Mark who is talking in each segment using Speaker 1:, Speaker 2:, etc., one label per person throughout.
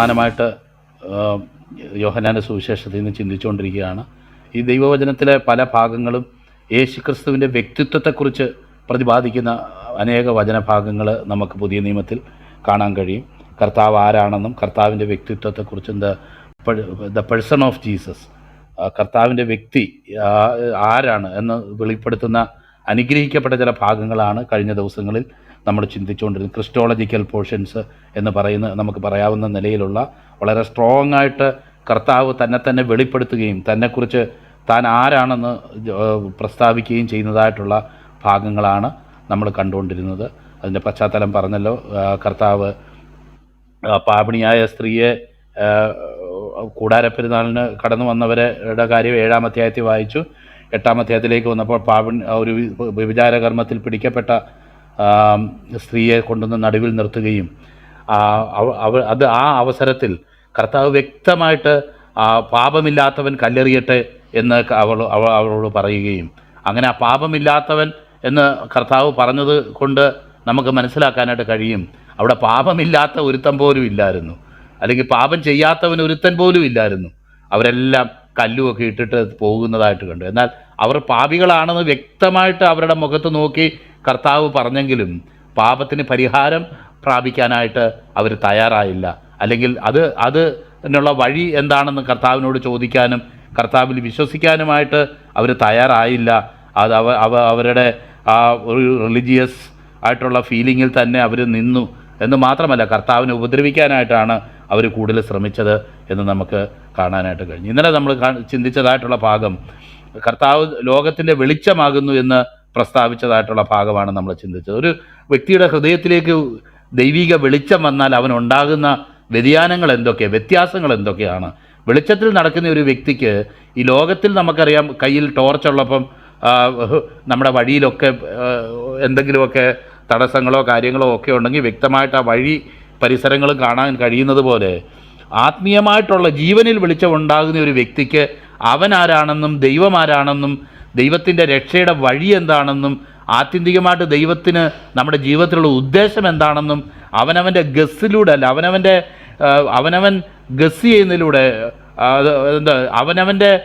Speaker 1: തുടർമാനമായിട്ട് യോഹനാന്റെ സുവിശേഷത്തിൽ നിന്ന് ചിന്തിച്ചുകൊണ്ടിരിക്കുകയാണ്. ഈ ദൈവവചനത്തിലെ പല ഭാഗങ്ങളും യേശുക്രിസ്തുവിന്റെ വ്യക്തിത്വത്തെക്കുറിച്ച് പ്രതിപാദിക്കുന്ന അനേക വചനഭാഗങ്ങൾ നമുക്ക് പുതിയ നിയമത്തിൽ കാണാൻ കഴിയും. കർത്താവ് ആരാണെന്നും കർത്താവിന്റെ വ്യക്തിത്വത്തെക്കുറിച്ച് the the person of Jesus കർത്താവിന്റെ വ്യക്തി ആരാണ് എന്ന് വെളിപ്പെടുത്തുന്ന അനുഗ്രഹിക്കപ്പെട്ട ചില ഭാഗങ്ങളാണ് കഴിഞ്ഞ ദിവസങ്ങളിൽ നമ്മൾ ചിന്തിച്ചുകൊണ്ടിരുന്നത് ക്രിസ്റ്റോളജിക്കൽ പോർഷൻസ് എന്ന് പറയുന്ന നമുക്ക് പറയാവുന്ന നിലയിലുള്ള വളരെ സ്ട്രോങ് ആയിട്ട് കർത്താവ് തന്നെ തന്നെ വെളിപ്പെടുത്തുകയും തന്നെക്കുറിച്ച് താൻ ആരാണെന്ന് പ്രസ്താവിക്കുകയും ചെയ്യുന്നതായിട്ടുള്ള ഭാഗങ്ങളാണ് നമ്മൾ കണ്ടുകൊണ്ടിരുന്നത്. അതിന്റെ പശ്ചാത്തലം പറഞ്ഞല്ലോ. കർത്താവ് പാപണിയായ സ്ത്രീയെ കൂടാരപ്പെരുന്നാളിന് കടന്നു വന്നവരുടെ കാര്യം ഏഴാം അധ്യായത്തിൽ വായിച്ചു. എട്ടാം അധ്യായത്തിലേക്ക് വന്നപ്പോൾ പാപ ഒരു വിചാരകർമ്മത്തിൽ പിടിക്കപ്പെട്ട സ്ത്രീയെ കൊണ്ടുവന്ന് നടുവിൽ നിർത്തുകയും അത് ആ അവസരത്തിൽ കർത്താവ് വ്യക്തമായിട്ട് പാപമില്ലാത്തവൻ കല്ലെറിയട്ടെ എന്ന് അവൾ അവളോട് പറയുകയും അങ്ങനെ ആ പാപമില്ലാത്തവൻ എന്ന് കർത്താവ് പറഞ്ഞത് കൊണ്ട് നമുക്ക് മനസ്സിലാക്കാനായിട്ട് കഴിയും. അവിടെ പാപമില്ലാത്ത ഒരുത്തൻ പോലും ഇല്ലായിരുന്നു. അല്ലെങ്കിൽ പാപം ചെയ്യാത്തവൻ ഒരുത്തൻ പോലും ഇല്ലായിരുന്നു. അവരെല്ലാം കല്ലുമൊക്കെ ഇട്ടിട്ട് പോകുന്നതായിട്ട് കണ്ടു. എന്നാൽ അവർ പാപികളാണെന്ന് വ്യക്തമായിട്ട് അവരുടെ മുഖത്ത് നോക്കി കർത്താവ് പറഞ്ഞെങ്കിലും പാപത്തിന് പരിഹാരം പ്രാപിക്കാനായിട്ട് അവർ തയ്യാറായില്ല. അല്ലെങ്കിൽ അത് അത് എന്നുള്ള വഴി എന്താണെന്ന് കർത്താവിനോട് ചോദിക്കാനും കർത്താവിൽ വിശ്വസിക്കാനുമായിട്ട് അവർ തയ്യാറായില്ല. അത് അവ അവ അവരുടെ ആ ഒരു റിലിജിയസ് ആയിട്ടുള്ള ഫീലിങ്ങിൽ തന്നെ അവർ നിന്നു എന്ന് മാത്രമല്ല കർത്താവിനെ ഉപദ്രവിക്കാനായിട്ടാണ് അവർ കൂടുതൽ ശ്രമിച്ചത് എന്ന് നമുക്ക് കാണാനായിട്ട് കഴിഞ്ഞു. ഇന്നലെ നമ്മൾ ചിന്തിച്ചതായിട്ടുള്ള ഭാഗം കർത്താവ് ലോകത്തിന്റെ വെളിച്ചമാകുന്നു എന്ന് പ്രസ്താവിച്ചതായിട്ടുള്ള ഭാഗമാണ് നമ്മൾ ചിന്തിച്ചത്. ഒരു വ്യക്തിയുടെ ഹൃദയത്തിലേക്ക് ദൈവിക വെളിച്ചം വന്നാൽ അവൻ ഉണ്ടാകുന്ന വ്യതിയാനങ്ങൾ എന്തൊക്കെ വ്യത്യാസങ്ങൾ എന്തൊക്കെയാണ്? വെളിച്ചത്തിൽ നടക്കുന്ന ഒരു വ്യക്തിക്ക് ഈ ലോകത്തിൽ നമുക്കറിയാം കയ്യിൽ ടോർച്ചുള്ളപ്പം നമ്മുടെ വഴിയിലൊക്കെ എന്തെങ്കിലുമൊക്കെ തടസ്സങ്ങളോ കാര്യങ്ങളോ ഒക്കെ ഉണ്ടെങ്കിൽ വ്യക്തമായിട്ട് ആ വഴി പരിസരങ്ങളും കാണാൻ കഴിയുന്നത് പോലെ ആത്മീയമായിട്ടുള്ള ജീവനിൽ വെളിച്ചമുണ്ടാകുന്ന ഒരു വ്യക്തിക്ക് അവൻ ആരാണെന്നും ദൈവത്തിന്റെ രക്ഷയുടെ വഴി എന്താണെന്നും ആത്യന്തികമായിട്ട് ദൈവത്തിന് നമ്മുടെ ജീവിതത്തിലുള്ള ഉദ്ദേശം എന്താണെന്നും അവനവന്റെ ഗസ്സിലൂടെ അല്ല അവനവന്റെ അവനവൻ ഗസ് ചെയ്യുന്നതിലൂടെ എന്താ അവനവന്റെ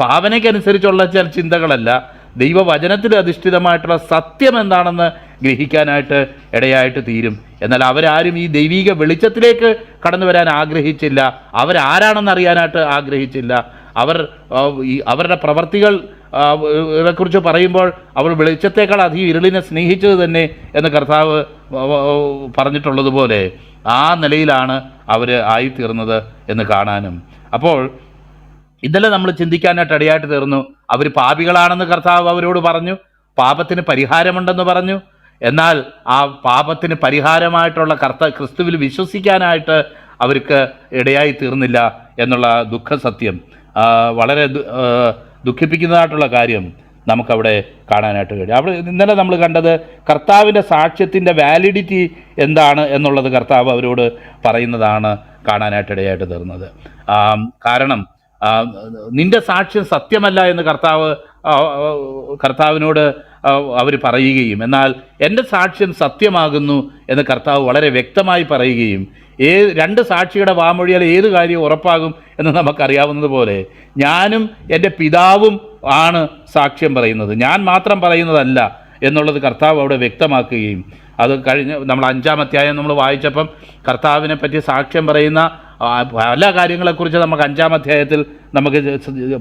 Speaker 1: ഭാവനയ്ക്കനുസരിച്ചുള്ള ചില ചിന്തകളല്ല ദൈവവചനത്തിൽ അധിഷ്ഠിതമായിട്ടുള്ള സത്യം എന്താണെന്ന് ഗ്രഹിക്കാനായിട്ട് ഇടയായിട്ട് തീരും. എന്നാൽ അവരാരും ഈ ദൈവിക വെളിച്ചത്തിലേക്ക് കടന്നു വരാൻ ആഗ്രഹിച്ചില്ല. അവരാരാണെന്ന് അറിയാനായിട്ട് ആഗ്രഹിച്ചില്ല. അവർ അവരുടെ പ്രവർത്തികൾ ആ, കുറിച്ച് പറയുമ്പോൾ അവൾ വെളിച്ചത്തേക്കാൾ അധികം ഇരുളിനെ സ്നേഹിച്ചത് തന്നെ എന്ന് കർത്താവ് പറഞ്ഞിട്ടുള്ളതുപോലെ ആ നിലയിലാണ് അവർ ആയിത്തീർന്നത് എന്ന് കാണാനും. അപ്പോൾ ഇന്നലെ നമ്മൾ ചിന്തിക്കാനായിട്ട് ഇടയായിട്ട് തീർന്നു. അവർ പാപികളാണെന്ന് കർത്താവ് അവരോട് പറഞ്ഞു. പാപത്തിന് പരിഹാരമുണ്ടെന്ന് പറഞ്ഞു. എന്നാൽ ആ പാപത്തിന് പരിഹാരമായിട്ടുള്ള കർത്ത ക്രിസ്തുവിൽ വിശ്വസിക്കാനായിട്ട് അവർക്ക് ഇടയായി തീർന്നില്ല എന്നുള്ള ദുഃഖസത്യം. വളരെ ദുഃഖിപ്പിക്കുന്നതായിട്ടുള്ള കാര്യം നമുക്കവിടെ കാണാനായിട്ട് കഴിയും. അവിടെ ഇന്നലെ നമ്മൾ കണ്ടത് കർത്താവിന്റെ സാക്ഷ്യത്തിന്റെ വാലിഡിറ്റി എന്താണ് എന്നുള്ളത് കർത്താവ് അവരോട് പറയുന്നതാണ് കാണാനായിട്ട് ഇടയായിട്ട് തീർന്നത് കാരണം നിന്റെ സാക്ഷ്യം സത്യമല്ല എന്ന് കർത്താവ് കർത്താവിനോട് അവർ പറയുകയും എന്നാൽ എന്റെ സാക്ഷ്യം സത്യമാകുന്നു എന്ന് കർത്താവ് വളരെ വ്യക്തമായി പറയുകയും ഏ രണ്ട് സാക്ഷിയുടെ വാമൊഴിയാൽ ഏത് കാര്യം ഉറപ്പാകും എന്ന് നമുക്കറിയാവുന്നത് പോലെ ഞാനും എന്റെ പിതാവും ആണ് സാക്ഷ്യം പറയുന്നത്. ഞാൻ മാത്രം പറയുന്നതല്ല എന്നുള്ളത് കർത്താവ് അവിടെ വ്യക്തമാക്കുകയും അത് കഴിഞ്ഞ് നമ്മൾ അഞ്ചാം അധ്യായം നമ്മൾ വായിച്ചപ്പം കർത്താവിനെ പറ്റി സാക്ഷ്യം പറയുന്ന പല കാര്യങ്ങളെക്കുറിച്ച് നമുക്ക് അഞ്ചാം അധ്യായത്തിൽ നമുക്ക്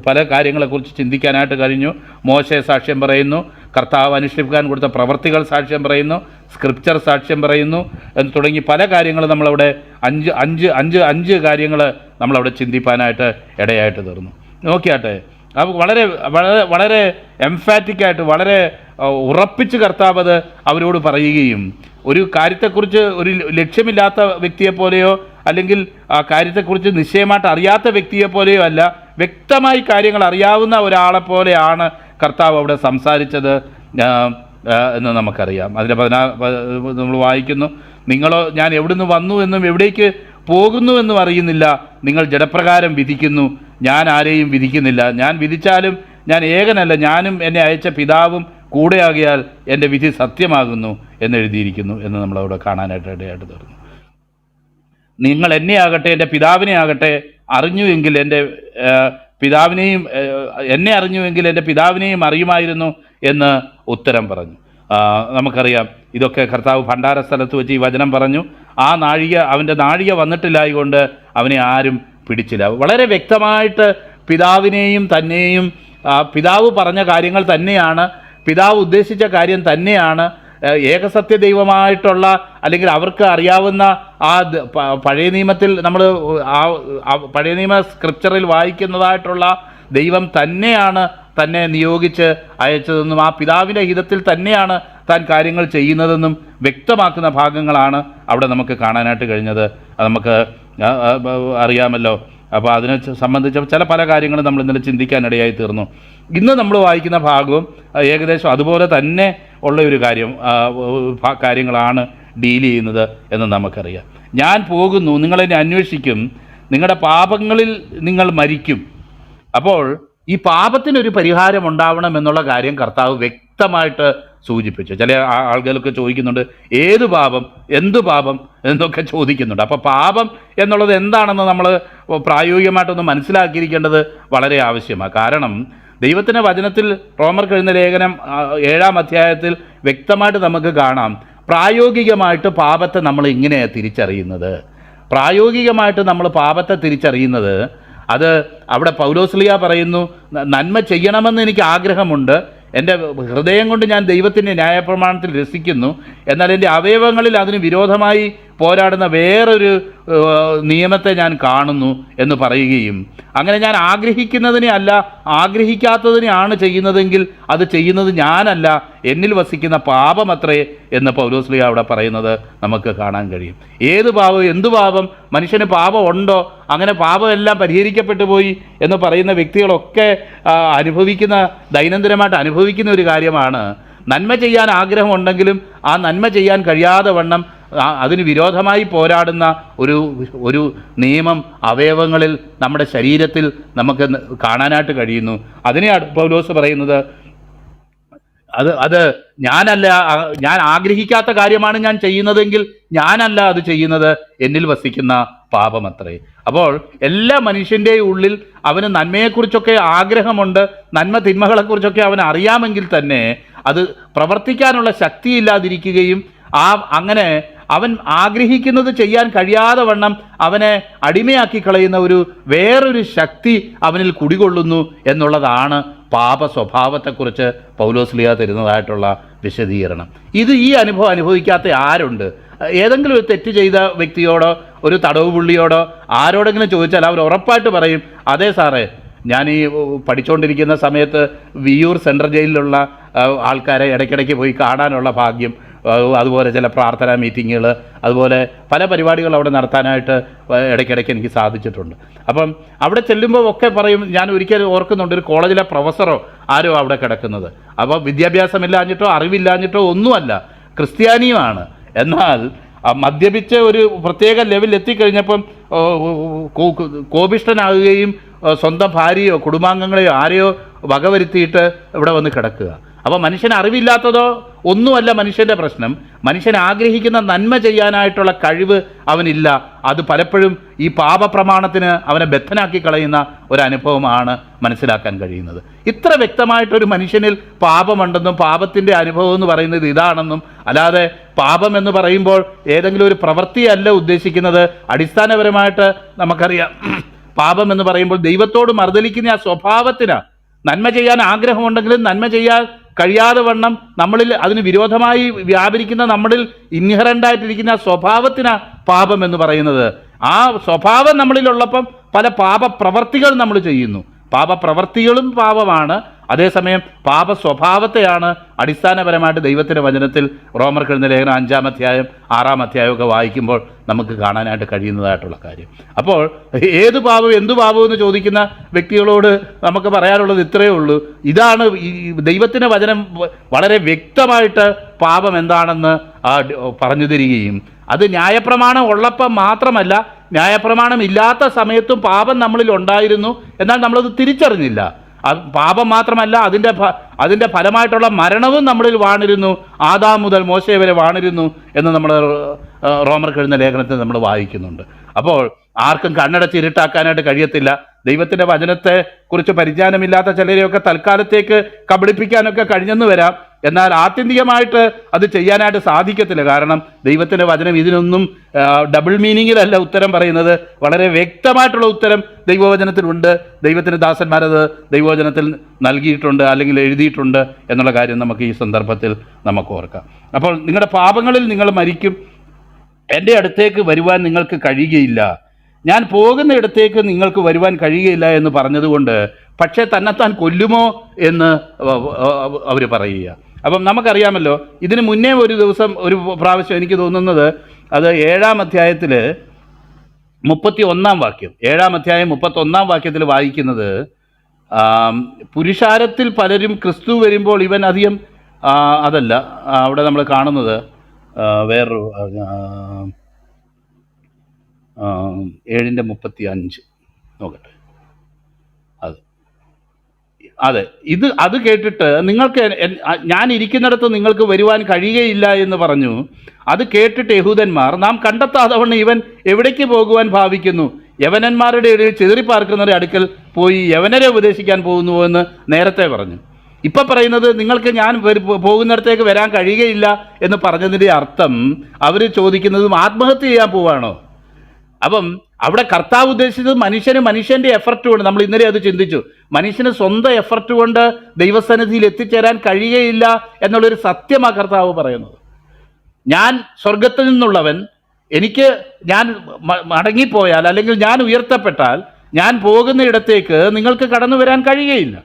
Speaker 1: പല കാര്യങ്ങളെക്കുറിച്ച് ചിന്തിക്കാനായിട്ട് കഴിഞ്ഞു. മോശയെ സാക്ഷ്യം പറയുന്നു. കർത്താവ് അനുഷ്ഠിക്കാൻ കൊടുത്ത പ്രവൃത്തികൾ സാക്ഷ്യം പറയുന്നു. സ്ക്രിപ്ചർ സാക്ഷ്യം പറയുന്നു. എന്ന് തുടങ്ങി പല കാര്യങ്ങൾ നമ്മളവിടെ അഞ്ച് അഞ്ച് അഞ്ച് അഞ്ച് കാര്യങ്ങൾ നമ്മളവിടെ ചിന്തിപ്പാനായിട്ട് ഇടയായിട്ട് തീർന്നു. നോക്കിയാട്ടെ അപ്പോൾ വളരെ വളരെ വളരെ എംഫാറ്റിക്കായിട്ട് വളരെ ഉറപ്പിച്ച് കർത്താവ് അത് അവരോട് പറയുകയും ഒരു കാര്യത്തെക്കുറിച്ച് ഒരു ലക്ഷ്യമില്ലാത്ത വ്യക്തിയെ പോലെയോ അല്ലെങ്കിൽ ആ കാര്യത്തെക്കുറിച്ച് നിശ്ചയമായിട്ട് അറിയാത്ത വ്യക്തിയെ പോലെയോ അല്ല വ്യക്തമായി കാര്യങ്ങൾ അറിയാവുന്ന ഒരാളെ പോലെയാണ് കർത്താവ് അവിടെ സംസാരിച്ചത് എന്ന് നമുക്കറിയാം. അതിന്റെ പതിനാ നമ്മൾ വായിക്കുന്നു നിങ്ങളോ ഞാൻ എവിടുന്ന് വന്നു എന്നും എവിടേക്ക് പോകുന്നുവെന്നും അറിയുന്നില്ല. നിങ്ങൾ ജഡപ്രകാരം വിധിക്കുന്നു. ഞാൻ ആരെയും വിധിക്കുന്നില്ല. ഞാൻ വിധിച്ചാലും ഞാൻ ഏകനല്ല. ഞാനും എന്നെ അയച്ച പിതാവും കൂടെയാകിയാൽ എന്റെ വിധി സത്യമാകുന്നു എന്നെഴുതിയിരിക്കുന്നു എന്ന് നമ്മളവിടെ കാണാനായിട്ട് ഇടയായിട്ട് തീർന്നു. നിങ്ങൾ എന്നെ ആകട്ടെ എന്റെ പിതാവിനെ ആകട്ടെ അറിഞ്ഞുവെങ്കിൽ എന്റെ പിതാവിനെയും എന്നെ അറിഞ്ഞുവെങ്കിൽ എന്റെ പിതാവിനെയും അറിയുമായിരുന്നു എന്ന് ഉത്തരം പറഞ്ഞു. നമുക്കറിയാം ഇതൊക്കെ കർത്താവ് ഭണ്ഡാര സ്ഥലത്ത് വെച്ച് ഈ വചനം പറഞ്ഞു. ആ നാഴിക അവന്റെ നാഴിക വന്നിട്ടില്ലായതുകൊണ്ട് അവനെ ആരും പിടിച്ചില്ല. വളരെ വ്യക്തമായിട്ട് പിതാവിനെയും തന്നെയും പിതാവ് പറഞ്ഞ കാര്യങ്ങൾ തന്നെയാണ് പിതാവ് ഉദ്ദേശിച്ച കാര്യം തന്നെയാണ് ഏകസത്യ ദൈവമായിട്ടുള്ള അല്ലെങ്കിൽ അവർക്ക് അറിയാവുന്ന ആ പഴയ നിയമത്തിൽ നമ്മൾ ആ പഴയ നിയമ സ്ക്രിപ്ചറിൽ വായിക്കുന്നതായിട്ടുള്ള ദൈവം തന്നെയാണ് തന്നെ നിയോഗിച്ച് അയച്ചതെന്നും ആ പിതാവിന്റെ ഹിതത്തിൽ തന്നെയാണ് താൻ കാര്യങ്ങൾ ചെയ്യുന്നതെന്നും വ്യക്തമാക്കുന്ന ഭാഗങ്ങളാണ് അവിടെ നമുക്ക് കാണാനായിട്ട് കഴിഞ്ഞത്. നമുക്ക് അറിയാമല്ലോ. അപ്പോൾ അതിനെ സംബന്ധിച്ച ചില പല കാര്യങ്ങളും നമ്മൾ ഇന്നലെ ചിന്തിക്കാനിടയായി തീർന്നു. ഇന്ന് നമ്മൾ വായിക്കുന്ന ഭാഗവും ഏകദേശം അതുപോലെ തന്നെ ഉള്ള ഒരു കാര്യം കാര്യങ്ങളാണ് ഡീൽ ചെയ്യുന്നത് എന്ന് നമുക്കറിയാം. ഞാൻ പോകുന്നു നിങ്ങളെന്നെ അന്വേഷിക്കും നിങ്ങളുടെ പാപങ്ങളിൽ നിങ്ങൾ മരിക്കും. അപ്പോൾ ഈ പാപത്തിനൊരു പരിഹാരം ഉണ്ടാവണം എന്നുള്ള കാര്യം കർത്താവ് വ്യക്തമായിട്ട് സൂചിപ്പിച്ചു. ചില ആളുകൾക്ക് ചോദിക്കുന്നുണ്ട് ഏത് പാപം എന്ത് പാപം എന്നൊക്കെ ചോദിക്കുന്നുണ്ട്. അപ്പോൾ പാപം എന്നുള്ളത് എന്താണെന്ന് നമ്മൾ പ്രായോഗികമായിട്ടൊന്ന് മനസ്സിലാക്കിയിരിക്കേണ്ടത് വളരെ ആവശ്യമാണ്. കാരണം ദൈവത്തിന്റെ വചനത്തിൽ റോമർ കഴിഞ്ഞ ലേഖനം ഏഴാം അധ്യായത്തിൽ വ്യക്തമായിട്ട് നമുക്ക് കാണാം. പ്രായോഗികമായിട്ട് പാപത്തെ നമ്മൾ ഇങ്ങനെയാണ് തിരിച്ചറിയുന്നത്. പ്രായോഗികമായിട്ട് നമ്മൾ പാപത്തെ തിരിച്ചറിയുന്നത് അത് അവിടെ പൗലോസ്ലിയ പറയുന്നു നന്മ ചെയ്യണമെന്ന് എനിക്ക് ആഗ്രഹമുണ്ട്. എന്റെ ഹൃദയം കൊണ്ട് ഞാൻ ദൈവത്തിന്റെ ന്യായപ്രമാണത്തിൽ രസിക്കുന്നു. എന്നാൽ എന്റെ അവയവങ്ങളിൽ അതിന് വിരോധമായി പോരാടുന്ന വേറൊരു നിയമത്തെ ഞാൻ കാണുന്നു എന്ന് പറയുകയും അങ്ങനെ ഞാൻ ആഗ്രഹിക്കുന്നതിനെ അല്ല ആഗ്രഹിക്കാത്തതിനെയാണ് ചെയ്യുന്നതെങ്കിൽ അത് ചെയ്യുന്നത് ഞാനല്ല എന്നിൽ വസിക്കുന്ന പാപമത്രേ എന്ന് പൗലോസ്ലിയ അവിടെ പറയുന്നത് നമുക്ക് കാണാൻ കഴിയും. ഏത് പാപം എന്ത് പാപം മനുഷ്യന് പാപം ഉണ്ടോ അങ്ങനെ പാപമെല്ലാം പരിഹരിക്കപ്പെട്ടു പോയി എന്ന് പറയുന്ന വ്യക്തികളൊക്കെ അനുഭവിക്കുന്ന ദൈനംദിനമായിട്ട് അനുഭവിക്കുന്ന ഒരു കാര്യമാണ് നന്മ ചെയ്യാൻ ആഗ്രഹമുണ്ടെങ്കിലും ആ നന്മ ചെയ്യാൻ കഴിയാതെ വണ്ണം അതിന് വിരോധമായി പോരാടുന്ന ഒരു ഒരു നിയമം അവയവങ്ങളിൽ നമ്മുടെ ശരീരത്തിൽ നമുക്ക് കാണാനായിട്ട് കഴിയുന്നു. അതിനെ പൗലോസ് പറയുന്നത് അത് അത് ഞാനല്ല ഞാൻ ആഗ്രഹിക്കാത്ത കാര്യമാണ് ഞാൻ ചെയ്യുന്നതെങ്കിൽ ഞാനല്ല അത് ചെയ്യുന്നത് എന്നിൽ വസിക്കുന്ന പാപമത്രേ. അപ്പോൾ എല്ലാ മനുഷ്യന്റെയും ഉള്ളിൽ അവന് നന്മയെക്കുറിച്ചൊക്കെ ആഗ്രഹമുണ്ട് നന്മ തിന്മകളെക്കുറിച്ചൊക്കെ അവൻ അറിയാമെങ്കിൽ തന്നെ അത് പ്രവർത്തിക്കാനുള്ള ശക്തിയില്ലാതിരിക്കുകയും ആ അങ്ങനെ അവൻ ആഗ്രഹിക്കുന്നത് ചെയ്യാൻ കഴിയാതെ വണ്ണം അവനെ അടിമയാക്കി കളയുന്ന ഒരു വേറൊരു ശക്തി അവനിൽ കുടികൊള്ളുന്നു എന്നുള്ളതാണ് പാപ സ്വഭാവത്തെക്കുറിച്ച് പൗലോസ്ലിയ തരുന്നതായിട്ടുള്ള വിശദീകരണം. ഇത് ഈ അനുഭവം അനുഭവിക്കാത്ത ആരുണ്ട്? ഏതെങ്കിലും ഒരു തെറ്റ് ചെയ്ത വ്യക്തിയോടോ ഒരു തടവ് പുള്ളിയോടോ ആരോടെങ്കിലും ചോദിച്ചാൽ അവർ ഉറപ്പായിട്ട് പറയും അതേ സാറേ ഞാൻ ഈ പഠിച്ചുകൊണ്ടിരിക്കുന്ന സമയത്ത് വിയൂർ സെൻട്രൽ ജയിലിലുള്ള ആൾക്കാരെ ഇടയ്ക്കിടയ്ക്ക് പോയി കാണാനുള്ള ഭാഗ്യം അതുപോലെ ചില പ്രാർത്ഥനാ മീറ്റിങ്ങുകൾ അതുപോലെ പല പരിപാടികൾ അവിടെ നടത്താനായിട്ട് ഇടയ്ക്കിടയ്ക്ക് എനിക്ക് സാധിച്ചിട്ടുണ്ട്. അപ്പം അവിടെ ചെല്ലുമ്പോൾ ഒക്കെ പറയും ഞാൻ ഒരിക്കലും ഓർക്കുന്നുണ്ട് ഒരു കോളേജിലെ പ്രൊഫസറോ ആരോ അവിടെ കിടക്കുന്നത്. അപ്പോൾ വിദ്യാഭ്യാസമില്ലാഞ്ഞിട്ടോ അറിവില്ലാഞ്ഞിട്ടോ ഒന്നുമല്ല ക്രിസ്ത്യാനിയുമാണ്. എന്നാൽ മദ്യപിച്ച് ഒരു പ്രത്യേക ലെവലിൽ എത്തിക്കഴിഞ്ഞപ്പം കോപിഷ്ടനാകുകയും സ്വന്തം ഭാര്യയോ കുടുംബാംഗങ്ങളെയോ ആരെയോ വകവരുത്തിയിട്ട് ഇവിടെ വന്ന് കിടക്കുക. അപ്പോൾ മനുഷ്യന് അറിവില്ലാത്തതോ ഒന്നുമല്ല മനുഷ്യന്റെ പ്രശ്നം. മനുഷ്യൻ ആഗ്രഹിക്കുന്ന നന്മ ചെയ്യാനായിട്ടുള്ള കഴിവ് അവനില്ല. അത് പലപ്പോഴും ഈ പാപപ്രമാണത്തിന് അവനെ ബദ്ധനാക്കി കളയുന്ന ഒരു അനുഭവമാണ് മനസ്സിലാക്കാൻ കഴിയുന്നത്. ഇത്ര വ്യക്തമായിട്ടൊരു മനുഷ്യനിൽ പാപമുണ്ടെന്നും പാപത്തിന്റെ അനുഭവം എന്ന് പറയുന്നത് ഇതാണെന്നും അല്ലാതെ പാപം എന്ന് പറയുമ്പോൾ ഏതെങ്കിലും ഒരു പ്രവൃത്തിയല്ല ഉദ്ദേശിക്കുന്നത്. അടിസ്ഥാനപരമായിട്ട് നമുക്കറിയാം. പാപം എന്ന് പറയുമ്പോൾ ദൈവത്തോട് മറുതലിക്കുന്ന ആ സ്വഭാവത്തിന്. നന്മ ചെയ്യാൻ ആഗ്രഹമുണ്ടെങ്കിലും നന്മ ചെയ്യാൻ കഴിയാതെ വണ്ണം നമ്മളിൽ അതിന് വിരോധമായി വ്യാപരിക്കുന്ന നമ്മളിൽ ഇൻഹറന്റായിട്ടിരിക്കുന്ന സ്വഭാവത്തിന് പാപം എന്ന് പറയുന്നത്. ആ സ്വഭാവം നമ്മളിലുള്ളപ്പം പല പാപപ്രവർത്തികൾ നമ്മൾ ചെയ്യുന്നു. പാപപ്രവർത്തികളും പാപമാണ്. അതേസമയം പാപ സ്വഭാവത്തെയാണ് അടിസ്ഥാനപരമായിട്ട് ദൈവത്തിന്റെ വചനത്തിൽ റോമർ എഴുന്ന ലേഖനം അഞ്ചാം അധ്യായം ആറാം അധ്യായമൊക്കെ വായിക്കുമ്പോൾ നമുക്ക് കാണാനായിട്ട് കഴിയുന്നതായിട്ടുള്ള കാര്യം. അപ്പോൾ ഏത് പാപം എന്തു പാപം എന്ന് ചോദിക്കുന്ന വ്യക്തികളോട് നമുക്ക് പറയാനുള്ളത് ഇത്രയേ ഉള്ളൂ. ഇതാണ് ഈ ദൈവത്തിന്റെ വചനം വളരെ വ്യക്തമായിട്ട് പാപം എന്താണെന്ന് പറഞ്ഞു തരികയും അത് ന്യായപ്രമാണം ഉള്ളപ്പം മാത്രമല്ല ന്യായപ്രമാണം ഇല്ലാത്ത സമയത്തും പാപം നമ്മളിൽ ഉണ്ടായിരുന്നു. എന്നാൽ നമ്മളത് തിരിച്ചറിഞ്ഞില്ല. അത് പാപം മാത്രമല്ല അതിന്റെ അതിന്റെ ഫലമായിട്ടുള്ള മരണവും നമ്മളിൽ വാണിരുന്നു. ആദാം മുതൽ മോശയെ വരെ വാണിരുന്നു എന്ന് നമ്മൾ റോമർ കഴിഞ്ഞ ലേഖനത്തിൽ നമ്മൾ വായിക്കുന്നുണ്ട്. അപ്പോൾ ആർക്കും കണ്ണടച്ച് ഇരുട്ടാക്കാനായിട്ട് കഴിയത്തില്ല. ദൈവത്തിന്റെ വചനത്തെ കുറിച്ച് പരിജ്ഞാനമില്ലാത്ത ചിലരെയൊക്കെ തൽക്കാലത്തേക്ക് കബളിപ്പിക്കാനൊക്കെ കഴിഞ്ഞെന്ന് വരാം. എന്നാൽ ആത്യന്തികമായിട്ട് അത് ചെയ്യാനായിട്ട് സാധിക്കത്തില്ല. കാരണം ദൈവത്തിന്റെ വചനം ഇതിനൊന്നും ഡബിൾ മീനിങ്ങിലല്ല ഉത്തരം പറയുന്നത്. വളരെ വ്യക്തമായിട്ടുള്ള ഉത്തരം ദൈവവചനത്തിലുണ്ട്. ദൈവത്തിന്റെ ദാസന്മാരത് ദൈവവചനത്തിൽ നൽകിയിട്ടുണ്ട് അല്ലെങ്കിൽ എഴുതിയിട്ടുണ്ട് എന്നുള്ള കാര്യം നമുക്ക് ഈ സന്ദർഭത്തിൽ നമുക്ക് ഓർക്കാം. അപ്പോൾ നിങ്ങളുടെ പാപങ്ങളിൽ നിങ്ങൾ മരിക്കും. എന്റെ അടുത്തേക്ക് വരുവാൻ നിങ്ങൾക്ക് കഴിയുകയില്ല. ഞാൻ പോകുന്ന ഇടത്തേക്ക് നിങ്ങൾക്ക് വരുവാൻ കഴിയുകയില്ല എന്ന് പറഞ്ഞതുകൊണ്ട് പക്ഷേ തന്നെത്താൻ കൊല്ലുമോ എന്ന് അവർ പറയുക. അപ്പം നമുക്കറിയാമല്ലോ ഇതിന് മുന്നേ ഒരു ദിവസം ഒരു പ്രാവശ്യം എനിക്ക് തോന്നുന്നത് അത് ഏഴാം അധ്യായത്തിൽ മുപ്പത്തി ഒന്നാം വാക്യം ഏഴാം അധ്യായം മുപ്പത്തി ഒന്നാം വാക്യത്തിൽ വായിക്കുന്നത് പുരുഷാരത്തിൽ പലരും ക്രിസ്തു വരുമ്പോൾ ഇവൻ അധികം അതല്ല അവിടെ നമ്മൾ കാണുന്നത് വേറൊരു ഏഴിന്റെ മുപ്പത്തി അഞ്ച് നോക്കട്ടെ. അതെ. ഇത് അത് കേട്ടിട്ട് നിങ്ങൾക്ക് ഞാൻ ഇരിക്കുന്നിടത്ത് നിങ്ങൾക്ക് വരുവാൻ കഴിയുകയില്ല എന്ന് പറഞ്ഞു. അത് കേട്ടിട്ട് യഹൂദന്മാർ നാം കണ്ടെത്താതവണ്ണം ഇവൻ എവിടേക്ക് പോകുവാൻ ഭാവിക്കുന്നു? യവനന്മാരുടെ ഇടയിൽ ചിതറിപ്പാർക്കുന്നവരുടെ അടുക്കൽ പോയി യവനരെ ഉപദേശിക്കാൻ പോകുന്നു എന്ന് നേരത്തെ പറഞ്ഞു. ഇപ്പം പറയുന്നത് നിങ്ങൾക്ക് ഞാൻ പോകുന്നിടത്തേക്ക് വരാൻ കഴിയുകയില്ല എന്ന് പറഞ്ഞതിന്റെ അർത്ഥം അവർ ചോദിക്കുന്നതും ആത്മഹത്യ ചെയ്യാൻ പോവാണോ? അപ്പം അവിടെ കർത്താവ് ഉദ്ദേശിച്ചത് മനുഷ്യന് മനുഷ്യന്റെ എഫർട്ട് കൊണ്ട്. നമ്മൾ ഇന്നലെ അത് ചിന്തിച്ചു. മനുഷ്യന് സ്വന്തം എഫർട്ട് കൊണ്ട് ദൈവസന്നിധിയിൽ എത്തിച്ചേരാൻ കഴിയുകയില്ല എന്നുള്ളൊരു സത്യമാണ് കർത്താവ് പറയുന്നത്. ഞാൻ സ്വർഗത്തിൽ നിന്നുള്ളവൻ എനിക്ക് ഞാൻ മടങ്ങിപ്പോയാൽ അല്ലെങ്കിൽ ഞാൻ ഉയർത്തപ്പെട്ടാൽ ഞാൻ പോകുന്ന ഇടത്തേക്ക് നിങ്ങൾക്ക് കടന്നു വരാൻ കഴിയുകയില്ല.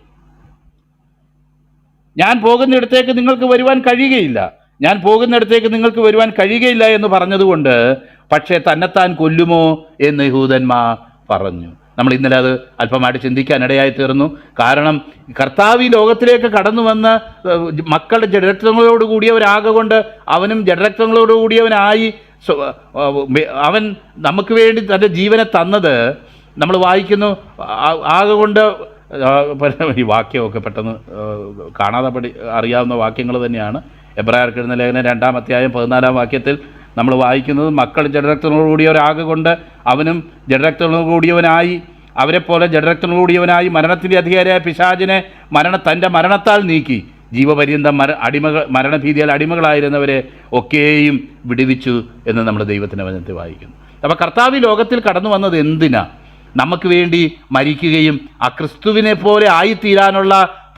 Speaker 1: ഞാൻ പോകുന്നിടത്തേക്ക് നിങ്ങൾക്ക് വരുവാൻ കഴിയുകയില്ല. ഞാൻ പോകുന്നിടത്തേക്ക് നിങ്ങൾക്ക് വരുവാൻ കഴിയുകയില്ല എന്ന് പറഞ്ഞതുകൊണ്ട് പക്ഷേ തന്നെത്താൻ കൊല്ലുമോ എന്ന് യഹൂദന്മാർ പറഞ്ഞു. നമ്മൾ ഇന്നലെ അത് അല്പമായിട്ട് ചിന്തിക്കാൻ ഇടയായി തീർന്നു. കാരണം കർത്താവ് ഈ ലോകത്തിലേക്ക് കടന്നു വന്ന് മക്കളുടെ ജഡരക്തങ്ങളോട് കൂടിയവരാകൊണ്ട് അവനും ജഡരക്തങ്ങളോട് കൂടിയവനായി അവൻ നമുക്ക് വേണ്ടി തന്റെ ജീവനെ തന്നത് നമ്മൾ വായിക്കുന്നു. ആകൊണ്ട് ഈ വാക്യമൊക്കെ പെട്ടെന്ന് കാണാതെ പഠി അറിയാവുന്ന വാക്യങ്ങൾ തന്നെയാണ്. എബ്രായർക്ക് ലേഖനം രണ്ടാം അധ്യായം പതിനാലാം വാക്യത്തിൽ നമ്മൾ വായിക്കുന്നത് മക്കൾ കൂടിയവരാകെ കൊണ്ട് അവനും ജഡരക്തങ്ങളോട് കൂടിയവനായി അവരെപ്പോലെ കൂടിയവനായി മരണത്തിന്റെ അധികാരിയായ പിശാചിനെ മരണ തന്റെ മരണത്താൽ നീക്കി. ജീവപര്യന്തം മര അടിമകൾ മരണഭീതിയാൽ അടിമകളായിരുന്നവരെ ഒക്കെയും വിടുവിച്ചു എന്ന് നമ്മൾ ദൈവത്തിന്റെ വചനത്തിൽ വായിക്കുന്നു. അപ്പോൾ കർത്താവ് ലോകത്തിൽ കടന്നു വന്നത് എന്തിനാ? നമുക്ക് വേണ്ടി മരിക്കുകയും ആ ക്രിസ്തുവിനെ പോലെ ആയിത്തീരാനുള്ള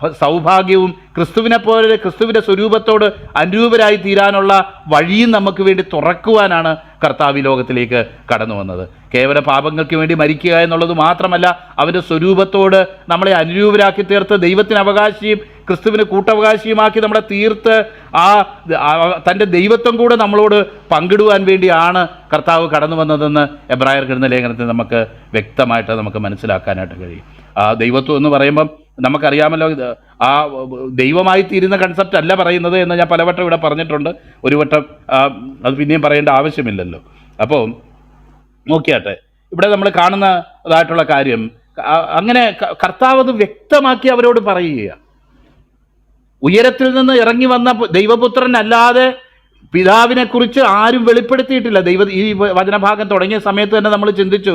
Speaker 1: സൗഭാഗ്യവും ക്രിസ്തുവിനെ പോലെ ക്രിസ്തുവിന്റെ സ്വരൂപത്തോട് അനുരൂപരായി തീരാനുള്ള വഴിയും നമുക്ക് വേണ്ടി തുറക്കുവാനാണ് കർത്താവ് ലോകത്തിലേക്ക് കടന്നു വന്നത്. കേവല പാപങ്ങൾക്ക് വേണ്ടി മരിക്കുക എന്നുള്ളത് മാത്രമല്ല അവന്റെ സ്വരൂപത്തോട് നമ്മളെ അനുരൂപരാക്കി തീർത്ത് ദൈവത്തിന് അവകാശിയും ക്രിസ്തുവിന് കൂട്ടവകാശിയുമാക്കി നമ്മളെ തീർത്ത് ആ തന്റെ ദൈവത്വം കൂടെ നമ്മളോട് പങ്കിടുവാൻ വേണ്ടിയാണ് കർത്താവ് കടന്നു വന്നതെന്ന് എബ്രായർ കിടന്ന ലേഖനത്തിൽ നമുക്ക് വ്യക്തമായിട്ട് നമുക്ക് മനസ്സിലാക്കാനായിട്ട് കഴിയും. ആ ദൈവത്വം എന്ന് പറയുമ്പം നമുക്കറിയാമല്ലോ ഇത്. ആ ദൈവമായി തീരുന്ന കൺസെപ്റ്റ് അല്ല പറയുന്നത് എന്ന് ഞാൻ പലവട്ടം ഇവിടെ പറഞ്ഞിട്ടുണ്ട്. ഒരു വട്ടം അത് പിന്നെയും പറയേണ്ട ആവശ്യമില്ലല്ലോ. അപ്പോൾ നോക്കിയാട്ടെ. ഇവിടെ നമ്മൾ കാണുന്നതായിട്ടുള്ള കാര്യം അങ്ങനെ കർത്താവ് അത് വ്യക്തമാക്കി അവരോട് പറയുക ഉയരത്തിൽ നിന്ന് ഇറങ്ങി വന്ന ദൈവപുത്രൻ അല്ലാതെ പിതാവിനെ കുറിച്ച് ആരും വെളിപ്പെടുത്തിയിട്ടില്ല. ദൈവ ഈ വചനഭാഗം തുടങ്ങിയ സമയത്ത് തന്നെ നമ്മൾ ചിന്തിച്ചു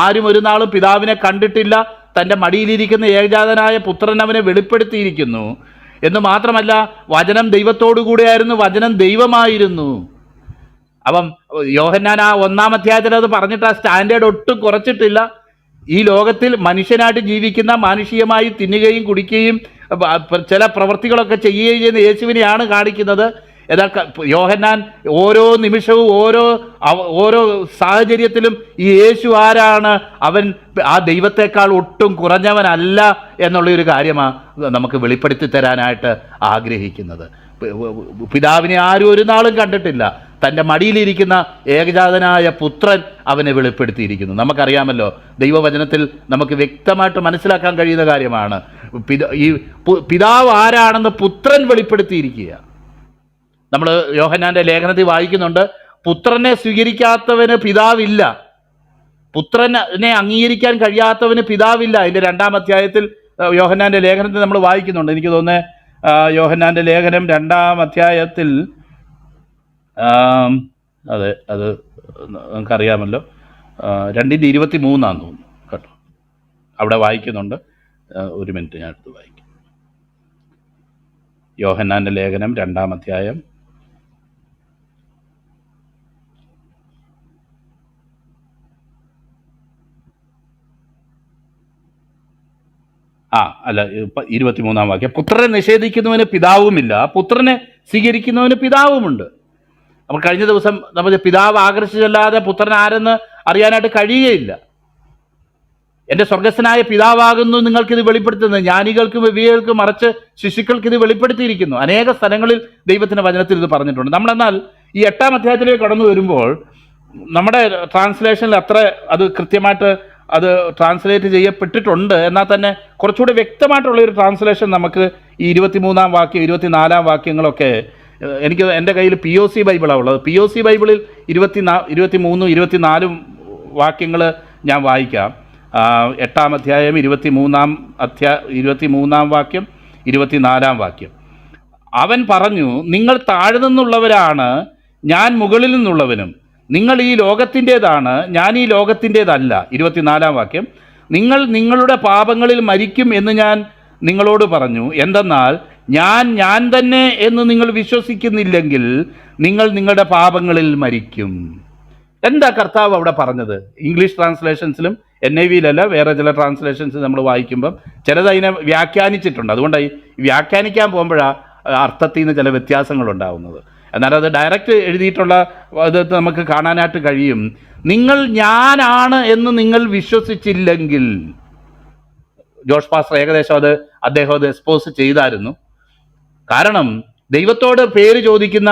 Speaker 1: ആരും ഒരു നാളും പിതാവിനെ കണ്ടിട്ടില്ല. തന്റെ മടിയിലിരിക്കുന്ന ഏകജാതനായ പുത്രൻ അവനെ വെളിപ്പെടുത്തിയിരിക്കുന്നു. എന്ന് മാത്രമല്ല വചനം ദൈവത്തോടു കൂടെയായിരുന്നു വചനം ദൈവമായിരുന്നു. അപ്പം യോഹന്നാൻ ആ ഒന്നാം അധ്യായത്തിൽ അത് പറഞ്ഞിട്ട് ആ സ്റ്റാൻഡേർഡ് ഒട്ടും കുറച്ചിട്ടില്ല. ഈ ലോകത്തിൽ മനുഷ്യനായിട്ട് ജീവിക്കുന്ന മാനുഷികമായി തിന്നുകയും കുടിക്കുകയും ചില പ്രവൃത്തികളൊക്കെ ചെയ്യുകയും ചെയ്യുന്ന യേശുവിനെയാണ് കാണിക്കുന്നത്. എന്നാൽ യോഹന്നാൻ ഓരോ നിമിഷവും ഓരോ ഓരോ സാഹചര്യത്തിലും ഈ യേശു ആരാണ്? അവൻ ആ ദൈവത്തെക്കാൾ ഒട്ടും കുറഞ്ഞവനല്ല എന്നുള്ള ഒരു കാര്യമാണ് നമുക്ക് വെളിപ്പെടുത്തി തരാനായിട്ട് ആഗ്രഹിക്കുന്നത്. പിതാവിനെ ആരും ഒരു നാളും കണ്ടിട്ടില്ല. തന്റെ മടിയിലിരിക്കുന്ന ഏകജാതനായ പുത്രൻ അവനെ വെളിപ്പെടുത്തിയിരിക്കുന്നു. നമുക്കറിയാമല്ലോ ദൈവവചനത്തിൽ നമുക്ക് വ്യക്തമായിട്ട് മനസ്സിലാക്കാൻ കഴിയുന്ന കാര്യമാണ്. ഈ പിതാവ് ആരാണെന്ന് പുത്രൻ വെളിപ്പെടുത്തിയിരിക്കുക നമ്മൾ യോഹന്നാന്റെ ലേഖനത്തിൽ വായിക്കുന്നുണ്ട് പുത്രനെ സ്വീകരിക്കാത്തവന് പിതാവില്ല. പുത്രനെ അംഗീകരിക്കാൻ കഴിയാത്തവന് പിതാവില്ല. അതിന്റെ രണ്ടാം അധ്യായത്തിൽ യോഹന്നാന്റെ ലേഖനത്തിൽ നമ്മൾ വായിക്കുന്നുണ്ട്. എനിക്ക് തോന്നുന്നത് യോഹന്നാന്റെ ലേഖനം രണ്ടാം അധ്യായത്തിൽ അതെ അത് നമുക്കറിയാമല്ലോ. രണ്ടിന്റെ ഇരുപത്തി മൂന്നാന്ന് തോന്നുന്നു കേട്ടോ. അവിടെ വായിക്കുന്നുണ്ട്. ഒരു മിനിറ്റ് ഞാൻ എടുത്ത് വായിക്കും. യോഹന്നാന്റെ ലേഖനം രണ്ടാം അധ്യായം ആ അല്ല ഇരുപത്തിമൂന്നാം വാക്യം. പുത്രനെ നിഷേധിക്കുന്നവന് പിതാവുമില്ല. പുത്രനെ സ്വീകരിക്കുന്നവന് പിതാവുമുണ്ട്. അപ്പോൾ കഴിഞ്ഞ ദിവസം നമ്മൾ പിതാവ് ആകർഷിച്ചല്ലാതെ പുത്രൻ ആരെന്ന് അറിയാനായിട്ട് കഴിയുകയില്ല. എന്റെ സ്വർഗസ്വനായ പിതാവാകുന്നു നിങ്ങൾക്കിത് വെളിപ്പെടുത്തുന്നത്. ജ്ഞാനികൾക്കും വിവേകൾക്കും മറിച്ച് ശിശുക്കൾക്ക് ഇത് വെളിപ്പെടുത്തിയിരിക്കുന്നു. അനേക സ്ഥലങ്ങളിൽ ദൈവത്തിന്റെ വചനത്തിൽ ഇത് പറഞ്ഞിട്ടുണ്ട്. നമ്മളെന്നാൽ ഈ എട്ടാം അധ്യായത്തിലേക്ക് കടന്നു വരുമ്പോൾ നമ്മുടെ ട്രാൻസ്ലേഷനിൽ അത്ര അത് കൃത്യമായിട്ട് അത് ട്രാൻസ്ലേറ്റ് ചെയ്യപ്പെട്ടിട്ടുണ്ട്. എന്നാൽ തന്നെ കുറച്ചുകൂടി വ്യക്തമായിട്ടുള്ള ഒരു ട്രാൻസ്ലേഷൻ നമുക്ക് ഈ ഇരുപത്തിമൂന്നാം വാക്യം ഇരുപത്തിനാലാം വാക്യങ്ങളൊക്കെ എനിക്ക് എന്റെ കയ്യിൽ പി ഒ സി ബൈബിളാണ് ഉള്ളത് പി ഒ സി ബൈബിളിൽ ഇരുപത്തി നാ ഇരുപത്തി മൂന്നും ഇരുപത്തിനാലും വാക്യങ്ങൾ ഞാൻ വായിക്കാം. എട്ടാം അധ്യായം ഇരുപത്തി മൂന്നാം അധ്യായ ഇരുപത്തി മൂന്നാം വാക്യം ഇരുപത്തിനാലാം വാക്യം. അവൻ പറഞ്ഞു നിങ്ങൾ താഴെ നിന്നുള്ളവരാണ് ഞാൻ മുകളിൽ നിന്നുള്ളവനും. നിങ്ങൾ ഈ ലോകത്തിന്റേതാണ് ഞാൻ ഈ ലോകത്തിന്റേതല്ല. ഇരുപത്തിനാലാം വാക്യം. നിങ്ങൾ നിങ്ങളുടെ പാപങ്ങളിൽ മരിക്കും എന്ന് ഞാൻ നിങ്ങളോട് പറഞ്ഞു. എന്തെന്നാൽ ഞാൻ ഞാൻ തന്നെ എന്ന് നിങ്ങൾ വിശ്വസിക്കുന്നില്ലെങ്കിൽ നിങ്ങൾ നിങ്ങളുടെ പാപങ്ങളിൽ മരിക്കും. എന്താ കർത്താവ് അവിടെ പറഞ്ഞത്? ഇംഗ്ലീഷ് ട്രാൻസ്ലേഷൻസിലും എൻ ഐ വിയിലല്ല വേറെ ചില ട്രാൻസ്ലേഷൻസ് നമ്മൾ വായിക്കുമ്പം ചിലത് അതിനെ വ്യാഖ്യാനിച്ചിട്ടുണ്ട്. അതുകൊണ്ടായി വ്യാഖ്യാനിക്കാൻ പോകുമ്പോഴാണ് അർത്ഥത്തിൽ നിന്ന് ചില വ്യത്യാസങ്ങൾ ഉണ്ടാവുന്നത് എന്നാൽ അത് ഡയറക്റ്റ് എഴുതിയിട്ടുള്ള ഇത് നമുക്ക് കാണാനായിട്ട് കഴിയും. നിങ്ങൾ ഞാനാണ് എന്ന് നിങ്ങൾ വിശ്വസിച്ചില്ലെങ്കിൽ. ജോഷ് പാസ്റ്റർ ഏകദേശം അത് അദ്ദേഹം അത് എക്സ്പോസ് ചെയ്തായിരുന്നു. കാരണം ദൈവത്തോട് പേര് ചോദിക്കുന്ന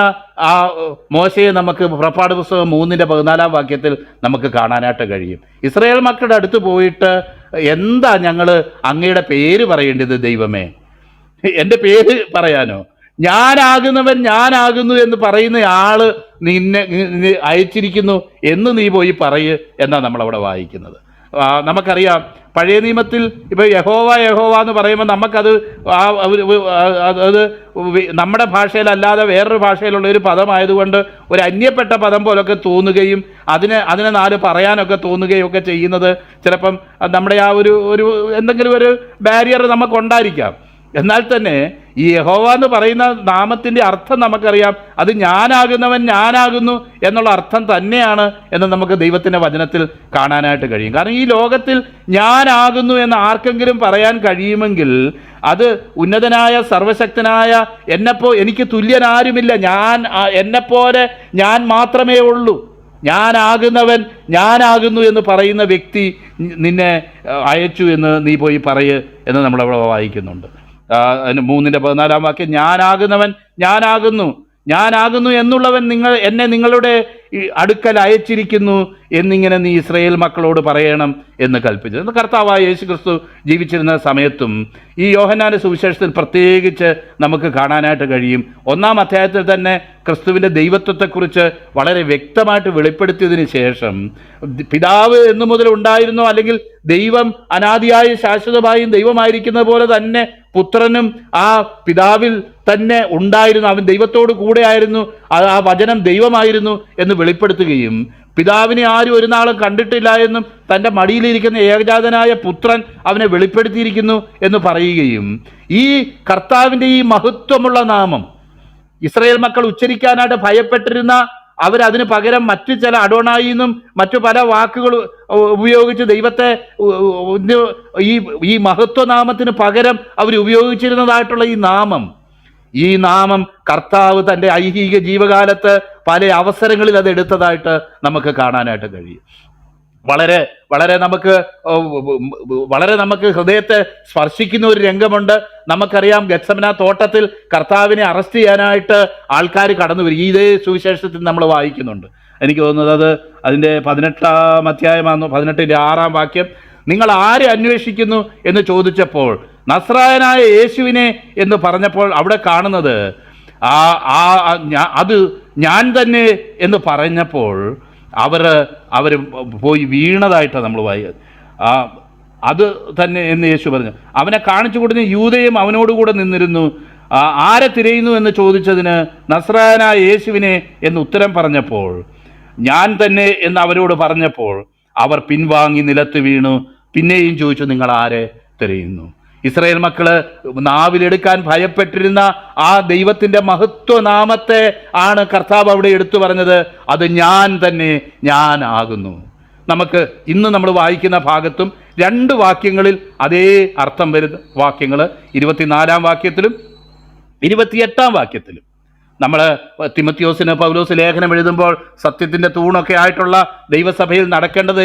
Speaker 1: ആ മോശയെ നമുക്ക് പുറപ്പാട് പുസ്തകം മൂന്നിന്റെ പതിനാലാം വാക്യത്തിൽ നമുക്ക് കാണാനായിട്ട് കഴിയും. ഇസ്രയേൽ മക്കളുടെ അടുത്ത് പോയിട്ട് എന്താ ഞങ്ങൾ അങ്ങയുടെ പേര് പറയേണ്ടത് ദൈവമേ? എന്റെ പേര് പറയാനോ? ഞാനാകുന്നവൻ ഞാനാകുന്നു എന്ന് പറയുന്ന ആൾ നിന്നെ അയച്ചിരിക്കുന്നു എന്ന് നീ പോയി പറയ് എന്നാണ് നമ്മളവിടെ വായിക്കുന്നത്. നമുക്കറിയാം പഴയ നിയമത്തിൽ ഇപ്പോൾ യഹോവ യഹോവ എന്ന് പറയുമ്പോൾ നമുക്കത് അത് നമ്മുടെ ഭാഷയിലല്ലാതെ വേറൊരു ഭാഷയിലുള്ള ഒരു പദമായതുകൊണ്ട് ഒരു അന്യപ്പെട്ട പദം പോലൊക്കെ തോന്നുകയും അതിനെ അതിനെ നാല് പറയാനൊക്കെ തോന്നുകയും ഒക്കെ ചെയ്യുന്നത് ചിലപ്പം നമ്മുടെ ആ ഒരു ഒരു എന്തെങ്കിലും ഒരു ബാരിയർ നമുക്കുണ്ടായിരിക്കാം എന്നാൽ തന്നെ ഈ യഹോവ എന്ന് പറയുന്ന നാമത്തിന്റെ അർത്ഥം നമുക്കറിയാം. അത് ഞാനാകുന്നവൻ ഞാനാകുന്നു എന്നുള്ള അർത്ഥം തന്നെയാണ് എന്ന് നമുക്ക് ദൈവത്തിന്റെ വചനത്തിൽ കാണാനായിട്ട് കഴിയും. കാരണം ഈ ലോകത്തിൽ ഞാനാകുന്നു എന്ന് ആർക്കെങ്കിലും പറയാൻ കഴിയുമെങ്കിൽ അത് ഉന്നതനായ സർവശക്തനായ എന്നെപ്പോ എനിക്ക് തുല്യനാരുമില്ല. ഞാൻ എന്നെപ്പോലെ ഞാൻ മാത്രമേ ഉള്ളൂ. ഞാനാകുന്നവൻ ഞാനാകുന്നു എന്ന് പറയുന്ന വ്യക്തി നിന്നെ അയച്ചു എന്ന് നീ പോയി പറയ് എന്ന് നമ്മളവിടെ വായിക്കുന്നുണ്ട്. മൂന്നിന്റെ പതിനാലാം വാക്യം ഞാനാകുന്നവൻ ഞാനാകുന്നു. ഞാനാകുന്നു എന്നുള്ളവൻ നിങ്ങൾ എന്നെ നിങ്ങളുടെ ഈ അടുക്കൽ അയച്ചിരിക്കുന്നു എന്നിങ്ങനെ നീ ഇസ്രയേൽ മക്കളോട് പറയണം എന്ന് കൽപ്പിച്ചു കർത്താവായ യേശു ക്രിസ്തു ജീവിച്ചിരുന്ന സമയത്തും ഈ യോഹനാന്റെ സുവിശേഷത്തിൽ പ്രത്യേകിച്ച് നമുക്ക് കാണാനായിട്ട് കഴിയും. ഒന്നാം അധ്യായത്തിൽ തന്നെ ക്രിസ്തുവിന്റെ ദൈവത്വത്തെക്കുറിച്ച് വളരെ വ്യക്തമായിട്ട് വെളിപ്പെടുത്തിയതിന് ശേഷം പിതാവ് എന്നു മുതൽ ഉണ്ടായിരുന്നോ അല്ലെങ്കിൽ ദൈവം അനാദിയായും ശാശ്വതമായും ദൈവമായിരിക്കുന്ന പോലെ തന്നെ പുത്രനും ആ പിതാവിൽ തന്നെ ഉണ്ടായിരുന്നു. അവൻ ദൈവത്തോട് കൂടെ ആയിരുന്നു. ആ- ആ വചനം ദൈവമായിരുന്നു എന്ന് വെളിപ്പെടുത്തുകയും പിതാവിനെ ആരും ഒരു നാളും കണ്ടിട്ടില്ല എന്നും തന്റെ മടിയിലിരിക്കുന്ന ഏകജാതനായ പുത്രൻ അവനെ വെളിപ്പെടുത്തിയിരിക്കുന്നു എന്ന് പറയുകയും ഈ കർത്താവിന്റെ ഈ മഹത്വമുള്ള നാമം ഇസ്രയേൽ മക്കൾ ഉച്ചരിക്കാനായിട്ട് ഭയപ്പെട്ടിരുന്ന അവരതിന് പകരം മറ്റു ചില അഡോണായി നിന്നും മറ്റു പല വാക്കുകൾ ഉപയോഗിച്ച് ദൈവത്തെ ഈ ഈ മഹത്വനാമത്തിന് പകരം അവർ ഉപയോഗിച്ചിരുന്നതായിട്ടുള്ള ഈ നാമം. ഈ നാമം കർത്താവ് തന്റെ ഐഹിക ജീവകാലത്ത് പല അവസരങ്ങളിൽ അത് എടുത്തതായിട്ട് നമുക്ക് കാണാനായിട്ട് കഴിയും. വളരെ വളരെ നമുക്ക് വളരെ നമുക്ക് ഹൃദയത്തെ സ്പർശിക്കുന്ന ഒരു രംഗമുണ്ട്. നമുക്കറിയാം ഗത്സമന തോട്ടത്തിൽ കർത്താവിനെ അറസ്റ്റ് ചെയ്യാനായിട്ട് ആൾക്കാർ കടന്നു വരും. ഇതേ സുവിശേഷത്തിൽ നമ്മൾ വായിക്കുന്നുണ്ട്. എനിക്ക് തോന്നുന്നത് അത് അതിന്റെ പതിനെട്ടാം അധ്യായമാണെന്നു പതിനെട്ടിന്റെ ആറാം വാക്യം നിങ്ങൾ ആരെ അന്വേഷിക്കുന്നു? എന്ന് ചോദിച്ചപ്പോൾ നസ്രായനായ യേശുവിനെ എന്ന് പറഞ്ഞപ്പോൾ അവിടെ കാണുന്നത് ആ ആ അത് ഞാൻ തന്നെ എന്ന് പറഞ്ഞപ്പോൾ അവർ അവർ പോയി വീണതായിട്ടാണ് നമ്മൾ വായി അത് തന്നെ എന്ന് യേശു പറഞ്ഞു. അവനെ കാണിച്ചു കൊടുത്ത യൂതയും അവനോടുകൂടെ നിന്നിരുന്നു. ആരെ തിരയുന്നു എന്ന് ചോദിച്ചതിന് നസ്രായനായ യേശുവിനെ എന്ന് ഉത്തരം പറഞ്ഞപ്പോൾ ഞാൻ തന്നെ എന്ന് അവരോട് പറഞ്ഞപ്പോൾ അവർ പിൻവാങ്ങി നിലത്ത് വീണു. പിന്നെയും ചോദിച്ചു നിങ്ങൾ ആരെ തിരയുന്നു? ഇസ്രായേൽ മക്കൾ നാവിലെടുക്കാൻ ഭയപ്പെട്ടിരുന്ന ആ ദൈവത്തിന്റെ മഹത്വനാമത്തെ ആണ് കർത്താവ് അവിടെ എടുത്തു പറഞ്ഞത്. അത് ഞാൻ തന്നെ ഞാൻ ആകുന്നു. നമുക്ക് ഇന്ന് നമ്മൾ വായിക്കുന്ന ഭാഗത്തും രണ്ട് വാക്യങ്ങളിൽ അതേ അർത്ഥം വരുന്ന വാക്യങ്ങൾ ഇരുപത്തിനാലാം വാക്യത്തിലും ഇരുപത്തിയെട്ടാം വാക്യത്തിലും. നമ്മൾ തിമത്യോസിന് പൗലോസ് ലേഖനം എഴുതുമ്പോൾ സത്യത്തിന്റെ തൂണൊക്കെ ആയിട്ടുള്ള ദൈവസഭയിൽ നടക്കേണ്ടത്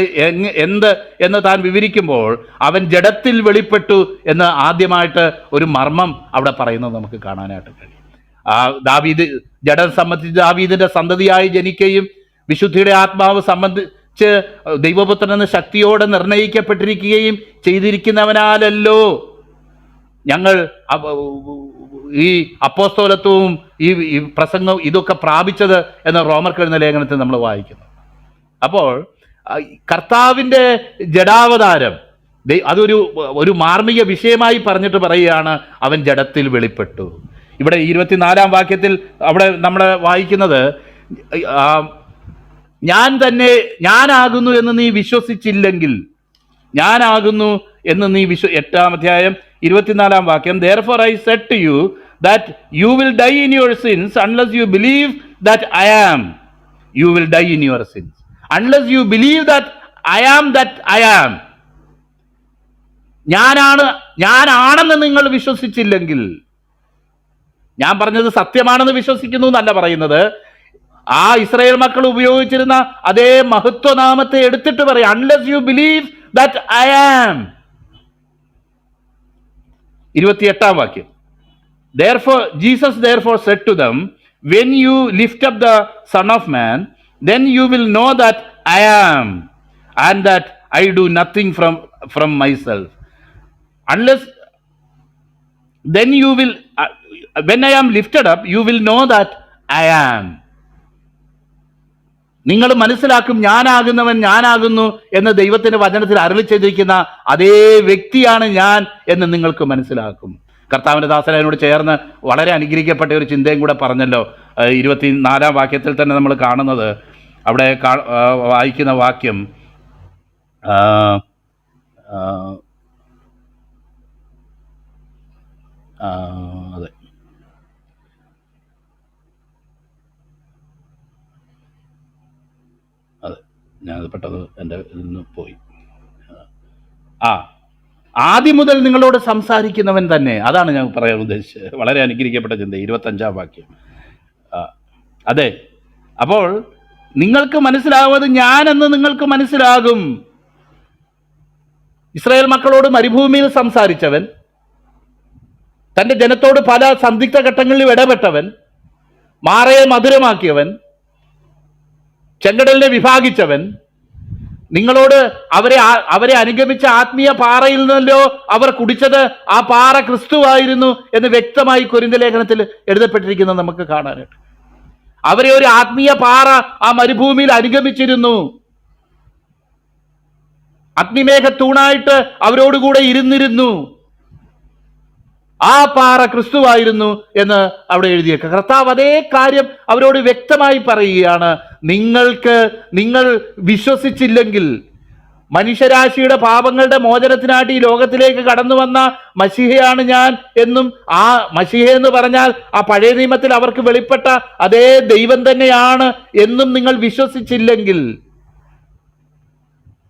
Speaker 1: എന്ത് എന്ന് താൻ വിവരിക്കുമ്പോൾ അവൻ ജഡത്തിൽ വെളിപ്പെട്ടു എന്ന് ആദ്യമായിട്ട് ഒരു മർമ്മം അവിടെ പറയുന്നത് നമുക്ക് കാണാനായിട്ട് കഴിയും. ആ ദാവീദ് ജഡം സംബന്ധിച്ച് ദാവീദിന്റെ സന്തതിയായി ജനിക്കുകയും വിശുദ്ധിയുടെ ആത്മാവ് സംബന്ധിച്ച് ദൈവപുത്രൻ എന്ന ശക്തിയോടെ നിർണയിക്കപ്പെട്ടിരിക്കുകയും ചെയ്തിരിക്കുന്നവനാലല്ലോ. ഞങ്ങൾ ഈ അപ്പോസ്തോലത്വവും ഈ പ്രസംഗം പ്രസംഗവും ഇതൊക്കെ പ്രാപിച്ചത് എന്ന റോമർ കഴിഞ്ഞ ലേഖനത്തിൽ നമ്മൾ വായിക്കുന്നു. അപ്പോൾ കർത്താവിന്റെ ജഡാവതാരം അതൊരു ഒരു മാർമിക വിഷയമായി പറഞ്ഞിട്ട് പറയുകയാണ് അവൻ ജഡത്തിൽ വെളിപ്പെട്ടു. ഇവിടെ ഇരുപത്തിനാലാം വാക്യത്തിൽ അവിടെ നമ്മൾ വായിക്കുന്നത് ഞാൻ തന്നെ ഞാനാകുന്നു എന്ന് നീ വിശ്വസിച്ചില്ലെങ്കിൽ ഞാനാകുന്നു എന്ന് നീ വിശ്വ എട്ടാം അധ്യായം ഇരുപത്തിനാലാം വാക്യം therefore I said you that you will die in your sins unless you believe that I am. You will die in your sins. Unless you believe that I am that I am. ഞാനാണ് ഞാനാണെന്ന് നിങ്ങൾ വിശ്വസിച്ചില്ലെങ്കിൽ ഞാൻ പറഞ്ഞത് സത്യമാണെന്ന് വിശ്വസിക്കുന്നു എന്നല്ല പറയുന്നത് ആ ഇസ്രായേൽ മക്കൾ ഉപയോഗിച്ചിരുന്ന അതേ മഹത്വനാമത്തെ എടുത്തിട്ട് പറയും unless you believe that I am ഇരുപത്തിയെട്ടാം വാക്യം therefore jesus therefore said to them when you lift up the son of man then you will know that i am and that i do nothing from from myself unless then you will uh, when i am lifted up you will know that i am നിങ്ങൾ മനസ്സിലാക്കും ഞാനാകുന്നവൻ ഞാനാകുന്നു എന്ന് ദൈവത്തിന്റെ വചനത്തിൽ അരളി ചെയ്തിരിക്കുന്ന അതേ വ്യക്തിയാണ് ഞാൻ എന്ന് നിങ്ങൾക്ക് മനസ്സിലാക്കും കർത്താവിന്റെ ദാസനോട് ചേർന്ന് വളരെ അനുഗ്രഹിക്കപ്പെട്ട ഒരു ചിന്തയും കൂടെ പറഞ്ഞല്ലോ. ഇരുപത്തി നാലാം വാക്യത്തിൽ തന്നെ നമ്മൾ കാണുന്നത്. അവിടെ വായിക്കുന്ന വാക്യം അതെ. അതെ ഞാനത് പെട്ടെന്ന് എന്റെ ഇതിൽ നിന്ന് പോയി. ആ ആദ്യം മുതൽ നിങ്ങളോട് സംസാരിക്കുന്നവൻ തന്നെ. അതാണ് ഞാൻ പറയാൻ ഉദ്ദേശിച്ചത്. വളരെ അനുഗ്രഹിക്കപ്പെട്ട ചിന്ത ഇരുപത്തഞ്ചാം വാക്യം. അതെ. അപ്പോൾ നിങ്ങൾക്ക് മനസ്സിലാവുന്നത് ഞാനെന്ന് നിങ്ങൾക്ക് മനസ്സിലാകും. ഇസ്രായേൽ മക്കളോട് മരുഭൂമിയിൽ സംസാരിച്ചവൻ തന്റെ ജനത്തോട് പല സന്ദിഗ്ധ ഘട്ടങ്ങളിലും ഇടപെട്ടവൻ മാറയെ മധുരമാക്കിയവൻ ചെങ്കടലിനെ വിഭാഗിച്ചവൻ നിങ്ങളോട് അവരെ അവരെ അനുഗമിച്ച ആത്മീയ പാറയിൽ നിന്നല്ലോ അവർ കുടിച്ചത്. ആ പാറ ക്രിസ്തുവായിരുന്നു എന്ന് വ്യക്തമായി കുരിന്ത ലേഖനത്തിൽ എഴുതപ്പെട്ടിരിക്കുന്നത് നമുക്ക് കാണാനായിട്ട്. അവരെ ഒരു ആത്മീയ പാറ ആ മരുഭൂമിയിൽ അനുഗമിച്ചിരുന്നു. അഗ്നിമേഘ തൂണായിട്ട് അവരോടുകൂടെ ഇരുന്നിരുന്നു. ആ പാറ ക്രിസ്തുവായിരുന്നു എന്ന് അവിടെ എഴുതിയേക്കുക കർത്താവ് അതേ കാര്യം അവരോട് വ്യക്തമായി പറയുകയാണ്. നിങ്ങൾക്ക് നിങ്ങൾ വിശ്വസിച്ചില്ലെങ്കിൽ മനുഷ്യരാശിയുടെ പാപങ്ങളുടെ മോചനത്തിനായിട്ട് ഈ ലോകത്തിലേക്ക് കടന്നു വന്ന മഷിഹയാണ് ഞാൻ എന്നും ആ മഷിഹ എന്ന് പറഞ്ഞാൽ ആ പഴയ നിയമത്തിൽ അവർക്ക് വെളിപ്പെട്ട അതേ ദൈവം തന്നെയാണ് എന്നും നിങ്ങൾ വിശ്വസിച്ചില്ലെങ്കിൽ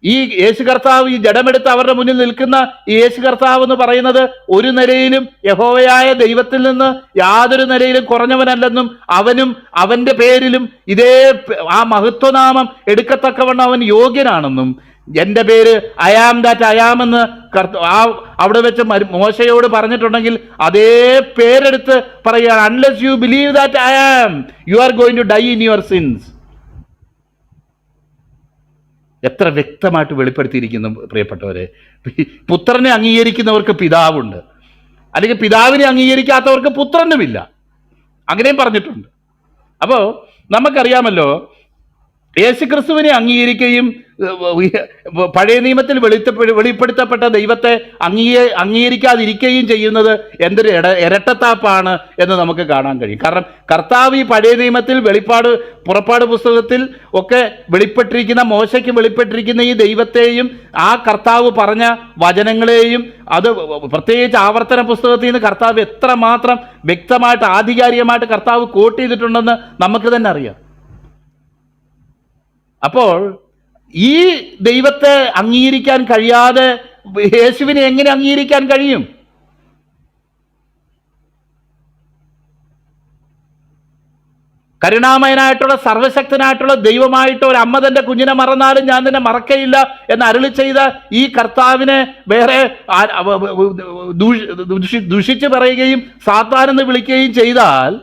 Speaker 1: ഈ യേശു കർത്താവ് ഈ ജഡമെടുത്ത് അവരുടെ മുന്നിൽ നിൽക്കുന്ന ഈ യേശു കർത്താവ് എന്ന് പറയുന്നത് ഒരു നിലയിലും യഹോവയായ ദൈവത്തിൽ നിന്ന് യാതൊരു നിലയിലും കുറഞ്ഞവനല്ലെന്നും അവനും അവന്റെ പേരിലും ഇതേ ആ മഹത്വനാമം എടുക്കത്തക്കവണ്ണം അവൻ യോഗ്യനാണെന്നും എന്റെ പേര് അയാം ദാറ്റ് അയാമെന്ന് കർത്ത ആ അവിടെ വെച്ച് മോശയോട് പറഞ്ഞിട്ടുണ്ടെങ്കിൽ അതേ പേരെടുത്ത് പറയുകയാണ് unless you believe that I am you are going to die in your sins എത്ര വ്യക്തമായിട്ട് വെളിപ്പെടുത്തിയിരിക്കുന്നു പ്രിയപ്പെട്ടവരെ. പുത്രനെ അംഗീകരിക്കുന്നവർക്ക് പിതാവുണ്ട്. അല്ലെങ്കിൽ പിതാവിനെ അംഗീകരിക്കാത്തവർക്ക് പുത്രനുമില്ല. അങ്ങനെയും പറഞ്ഞിട്ടുണ്ട്. അപ്പോൾ നമുക്കറിയാമല്ലോ യേശുക്രിസ്തുവിനെ അംഗീകരിക്കുകയും പഴയ നിയമത്തിൽ വെളിത്തപ്പെ വെളിപ്പെടുത്തപ്പെട്ട ദൈവത്തെ അംഗീക അംഗീകരിക്കാതിരിക്കുകയും ചെയ്യുന്നത് എന്തൊരു ഇട ഇരട്ടത്താപ്പാണ് എന്ന് നമുക്ക് കാണാൻ കഴിയും. കാരണം കർത്താവ് ഈ പഴയ നിയമത്തിൽ വെളിപ്പാട് പുറപ്പാട് പുസ്തകത്തിൽ ഒക്കെ വെളിപ്പെട്ടിരിക്കുന്ന മോശയ്ക്ക് വെളിപ്പെട്ടിരിക്കുന്ന ഈ ദൈവത്തെയും ആ കർത്താവ് പറഞ്ഞ വചനങ്ങളെയും അത് പ്രത്യേകിച്ച് ആവർത്തന പുസ്തകത്തിൽ നിന്ന് കർത്താവ് എത്ര മാത്രം വ്യക്തമായിട്ട് ആധികാരികമായിട്ട് കർത്താവ് കോട്ട് ചെയ്തിട്ടുണ്ടെന്ന് നമുക്ക് തന്നെ അറിയാം. അപ്പോൾ ഈ ദൈവത്തെ അംഗീകരിക്കാൻ കഴിയാതെ യേശുവിനെ എങ്ങനെ അംഗീകരിക്കാൻ കഴിയും? കരുണാമയനായിട്ടുള്ള സർവശക്തനായിട്ടുള്ള ദൈവമായിട്ട് ഒരു അമ്മ തന്റെ കുഞ്ഞിനെ മറന്നാലും ഞാൻ നിന്നെ മറക്കയില്ല എന്ന് അരുളി ചെയ്ത ഈ കർത്താവിനെ വേറെ ദുഷിച്ച് പറയുകയും സാത്താനെന്ന് വിളിക്കുകയും ചെയ്താൽ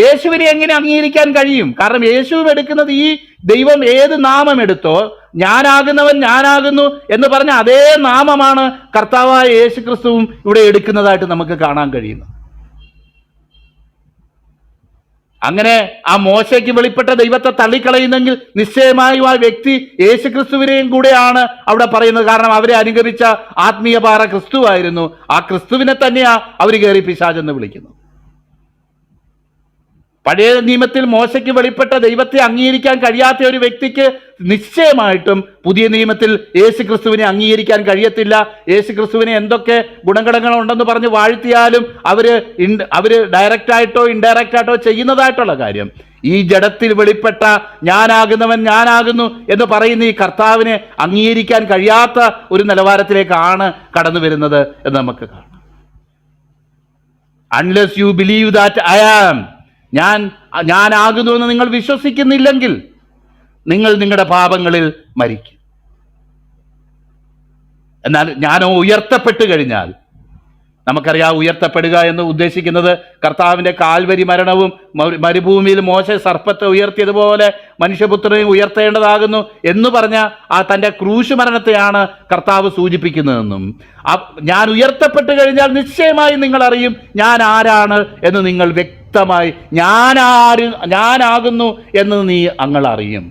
Speaker 1: യേശുവിനെ എങ്ങനെ അംഗീകരിക്കാൻ കഴിയും? കാരണം യേശുവും എടുക്കുന്നത് ഈ ദൈവം ഏത് നാമം എടുത്തോ ഞാനാകുന്നവൻ ഞാനാകുന്നു എന്ന് പറഞ്ഞ അതേ നാമമാണ് കർത്താവായ യേശു ക്രിസ്തുവും ഇവിടെ എടുക്കുന്നതായിട്ട് നമുക്ക് കാണാൻ കഴിയുന്നു അങ്ങനെ ആ മോശയ്ക്ക് വെളിപ്പെട്ട ദൈവത്തെ തള്ളിക്കളയുന്നെങ്കിൽ നിശ്ചയമായും ആ വ്യക്തി യേശു ക്രിസ്തുവിനെയും കൂടെയാണ് അവിടെ പറയുന്നത്. കാരണം അവരെ അനുഗമിച്ച ആത്മീയ പാറ ക്രിസ്തുവായിരുന്നു. ആ ക്രിസ്തുവിനെ തന്നെയാ അവർ കയറി പിശാചെന്ന് വിളിക്കുന്നത്. പഴയ നിയമത്തിൽ മോശയ്ക്ക് വെളിപ്പെട്ട ദൈവത്തെ അംഗീകരിക്കാൻ കഴിയാത്ത ഒരു വ്യക്തിക്ക് നിശ്ചയമായിട്ടും പുതിയ നിയമത്തിൽ യേശു ക്രിസ്തുവിനെ അംഗീകരിക്കാൻ കഴിയത്തില്ല. യേശു ക്രിസ്തുവിനെ എന്തൊക്കെ ഗുണഘടകങ്ങൾ ഉണ്ടെന്ന് പറഞ്ഞ് വാഴ്ത്തിയാലും അവർ അവർ ഡയറക്റ്റായിട്ടോ ഡയറക്റ്റ് ആയിട്ടോ ഇൻഡയറക്റ്റ് ആയിട്ടോ ചെയ്യുന്നതായിട്ടുള്ള കാര്യം. ഈ ജഡത്തിൽ വെളിപ്പെട്ട ഞാനാകുന്നവൻ ഞാനാകുന്നു എന്ന് പറയുന്ന ഈ കർത്താവിനെ അംഗീകരിക്കാൻ കഴിയാത്ത ഒരു നിലവാരത്തിലേക്കാണ് കടന്നു വരുന്നത് എന്ന് നമുക്ക് കാണാം. Unless you believe that I am ഞാൻ ഞാനാകുന്നു എന്ന് നിങ്ങൾ വിശ്വസിക്കുന്നില്ലെങ്കിൽ നിങ്ങൾ നിങ്ങളുടെ പാപങ്ങളിൽ മരിക്കും. എന്നാൽ ഞാനോ ഉയർത്തപ്പെട്ടു കഴിഞ്ഞാൽ നമുക്കറിയാം ഉയർത്തപ്പെടുക എന്ന് ഉദ്ദേശിക്കുന്നത് കർത്താവിന്റെ കാൽവരി മരണവും മരുഭൂമിയിൽ മോശ സർപ്പത്തെ ഉയർത്തിയതുപോലെ മനുഷ്യപുത്രനെയും ഉയർത്തേണ്ടതാകുന്നു എന്ന് പറഞ്ഞ ആ തന്റെ ക്രൂശ് മരണത്തെയാണ് കർത്താവ് സൂചിപ്പിക്കുന്നതെന്നും. ഞാൻ ഉയർത്തപ്പെട്ട് കഴിഞ്ഞാൽ നിശ്ചയമായും നിങ്ങൾ അറിയും ഞാൻ ആരാണ് എന്ന് നിങ്ങൾ വ്യക്തമായി ഞാൻ ആര് ഞാനാകുന്നു എന്ന് നീ അങ്ങൾ അറിയും.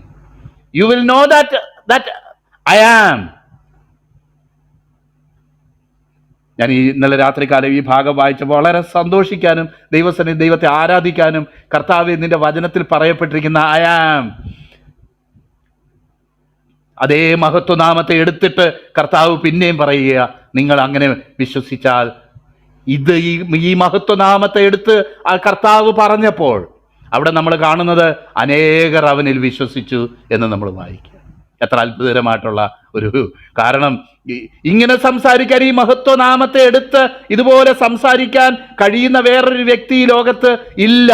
Speaker 1: You will know that that I am ഞാൻ ഈ ഇന്നലെ രാത്രികാലം ഈ ഭാഗം വായിച്ചപ്പോൾ വളരെ സന്തോഷിക്കാനും ദൈവസനെ ദൈവത്തെ ആരാധിക്കാനും കർത്താവ് നിന്റെ വചനത്തിൽ പറയപ്പെട്ടിരിക്കുന്ന ആയാം അതേ മഹത്വനാമത്തെ എടുത്തിട്ട് കർത്താവ് പിന്നെയും പറയുക നിങ്ങൾ അങ്ങനെ വിശ്വസിച്ചാൽ ഇത് ഈ ഈ മഹത്വനാമത്തെ എടുത്ത് ആ കർത്താവ് പറഞ്ഞപ്പോൾ അവിടെ നമ്മൾ കാണുന്നത് അനേകർ അവനിൽ വിശ്വസിച്ചു എന്ന് നമ്മൾ വായിക്കുക എത്ര അത്ഭുതകരമായിട്ടുള്ള ഒരു കാരണം. ഇങ്ങനെ സംസാരിക്കാൻ ഈ മഹത്വനാമത്തെ എടുത്ത് ഇതുപോലെ സംസാരിക്കാൻ കഴിയുന്ന വേറൊരു വ്യക്തി ഈ ലോകത്ത് ഇല്ല.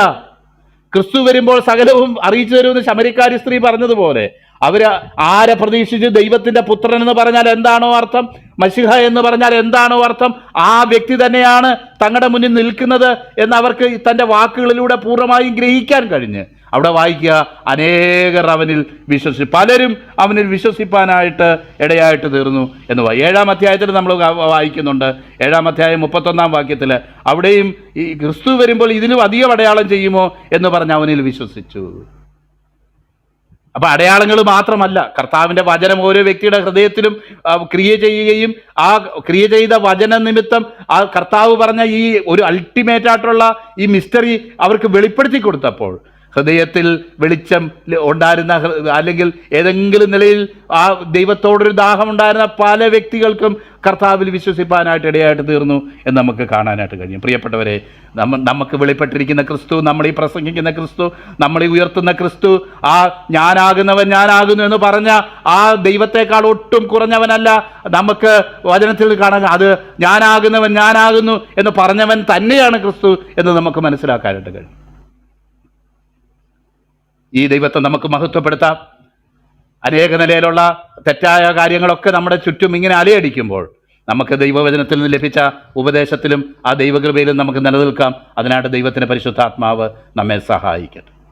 Speaker 1: ക്രിസ്തു വരുമ്പോൾ സകലവും അറിയിച്ചു തരുമെന്ന് ശമരിക്കാരി സ്ത്രീ പറഞ്ഞതുപോലെ അവർ ആരെ പ്രതീക്ഷിച്ച് ദൈവത്തിന്റെ പുത്രൻ എന്ന് പറഞ്ഞാൽ എന്താണോ അർത്ഥം? മഷിഹ എന്ന് പറഞ്ഞാൽ എന്താണോ അർത്ഥം? ആ വ്യക്തി തന്നെയാണ് തങ്ങളുടെ മുന്നിൽ നിൽക്കുന്നത് എന്ന് അവർക്ക് തന്റെ വാക്കുകളിലൂടെ പൂർണമായും ഗ്രഹിക്കാൻ കഴിഞ്ഞ്. അവിടെ വായിക്കുക അനേകർ അവനിൽ വിശ്വസി പലരും അവനിൽ വിശ്വസിപ്പാനായിട്ട് ഇടയായിട്ട് തീർന്നു എന്ന് ഏഴാം അധ്യായത്തിൽ നമ്മൾ വായിക്കുന്നുണ്ട്. ഏഴാം അധ്യായം മുപ്പത്തൊന്നാം വാക്യത്തിൽ അവിടെയും ഈ ക്രിസ്തു വരുമ്പോൾ ഇതിലും അധികം അടയാളം ചെയ്യുമോ? എന്ന് പറഞ്ഞ് അവനിൽ വിശ്വസിച്ചു. അപ്പൊ അടയാളങ്ങൾ മാത്രമല്ല കർത്താവിന്റെ വചനം ഓരോ വ്യക്തിയുടെ ഹൃദയത്തിലും ക്രിയ ചെയ്യുകയും ആ ക്രിയ ചെയ്ത വചന നിമിത്തം ആ കർത്താവ് പറഞ്ഞ ഈ ഒരു അൾട്ടിമേറ്റ് ആയിട്ടുള്ള ഈ മിസ്റ്ററി അവർക്ക് വെളിപ്പെടുത്തി കൊടുത്തപ്പോൾ ഹൃദയത്തിൽ വെളിച്ചം ഉണ്ടായിരുന്ന അല്ലെങ്കിൽ ഏതെങ്കിലും നിലയിൽ ആ ദൈവത്തോടൊരു ദാഹം ഉണ്ടായിരുന്ന പല വ്യക്തികൾക്കും കർത്താവിൽ വിശ്വസിപ്പാനായിട്ട് ഇടയായിട്ട് തീർന്നു എന്ന് നമുക്ക് കാണാനായിട്ട് കഴിയും. പ്രിയപ്പെട്ടവരെ നമ്മ നമുക്ക് വെളിപ്പെട്ടിരിക്കുന്ന ക്രിസ്തു നമ്മൾ ഈ പ്രസംഗിക്കുന്ന ക്രിസ്തു നമ്മളെ ഉയർത്തുന്ന ക്രിസ്തു ആ ഞാനാകുന്നവൻ ഞാനാകുന്നു എന്ന് പറഞ്ഞ ആ ദൈവത്തെക്കാൾ ഒട്ടും കുറഞ്ഞവനല്ല നമുക്ക് വചനത്തിൽ കാണാൻ അത് ഞാനാകുന്നവൻ ഞാനാകുന്നു എന്ന് പറഞ്ഞവൻ തന്നെയാണ് ക്രിസ്തു എന്ന് നമുക്ക് മനസ്സിലാക്കാനായിട്ട് കഴിയും. ഈ ദൈവത്തെ നമുക്ക് മഹത്വപ്പെടുത്താം. അനേക നിലയിലുള്ള തെറ്റായ കാര്യങ്ങളൊക്കെ നമ്മുടെ ചുറ്റും ഇങ്ങനെ അലയടിക്കുമ്പോൾ നമുക്ക് ദൈവവചനത്തിൽ നിന്ന് ലഭിച്ച ഉപദേശത്തിലും ആ ദൈവകൃപയിലും നമുക്ക് നിലനിൽക്കാം. അതിനായിട്ട് ദൈവത്തിന്റെ പരിശുദ്ധാത്മാവ് നമ്മെ സഹായിക്കട്ടെ.